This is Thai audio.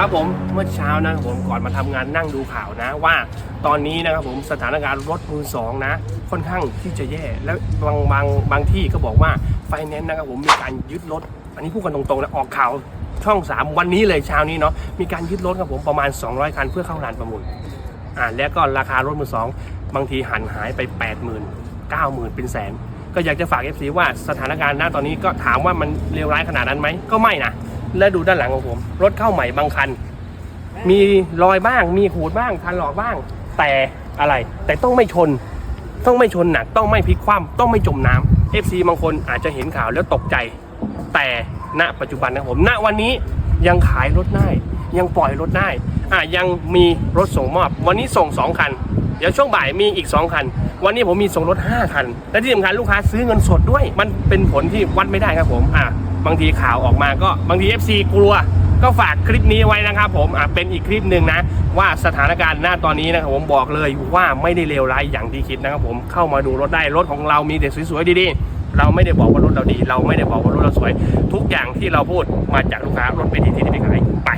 ครับผมเมื่อเช้านะครับผมก่อนมาทำงานนั่งดูข่าวนะ ว่าตอนนี้นะครับผมสถานการณ์รถมือสองนะ ค่อนข้างที่จะแย่ แล้วบางบางบางที่ก็บอกว่าไฟแนนซ์นะครับผมมีการยึดรถ อันนี้พูดกันตรงๆนะออกข่าวช่อง 3 วันนี้เลยเช้านี้เนาะมีการยึดรถครับผมประมาณ 200 คันเพื่อเข้าลานประมูลอ่าแล้วก็ราคารถมือสองบางทีหันหายไป 8 0 0 0 0 9 0,000เป็นแสน ก็อยากจะฝาก FC ว่าสถานการณ์ณตอนนี้ก็ถามว่ามันเลวร้ายขนาดนั้นไหมก็ไม่นะ และดูด้านหลังของผม รถเข้าใหม่บางคัน มีรอยบ้าง มีขูดบ้างทันหลอกบ้าง แต่อะไร แต่ต้องไม่ชน ต้องไม่ชนหนัก ต้องไม่พลิกคว่ำต้องไม่จมน้ำ FC บางคนอาจจะเห็นข่าวแล้วตกใจ แต่ณปัจจุบันนะครับผมณวันนี้ยังขายรถได้ ยังปล่อยรถได้อะยังมีรถส่งมอบ วันนี้ส่ง 2 คัน เดี๋ยวช่วงบ่ายมีอีก 2 คัน วันนี้ผมมีส่งรถ 5 คัน และที่สำคัญลูกค้าซื้อเงินสดด้วย มันเป็นผลที่วัดไม่ได้ครับผมอะ บางทีข่าวออกมาก็บางที FC กลัว ก็ฝากคลิปนี้ไว้นะครับผมอะเป็นอีกคลิปหนึ่งนะ ว่าสถานการณ์หน้าตอนนี้นะครับผมบอกเลยว่าไม่ได้เลวร้ายอย่างที่คิดนะครับผมเข้ามาดูรถได้รถของเรามีแต่สวยๆดีๆเราไม่ได้บอกว่ารถเราดี เราไม่ได้บอกว่ารถเราสวย ทุกอย่างที่เราพูดมาจากลูกค้ารถเป็นที่ที่ไปขายไป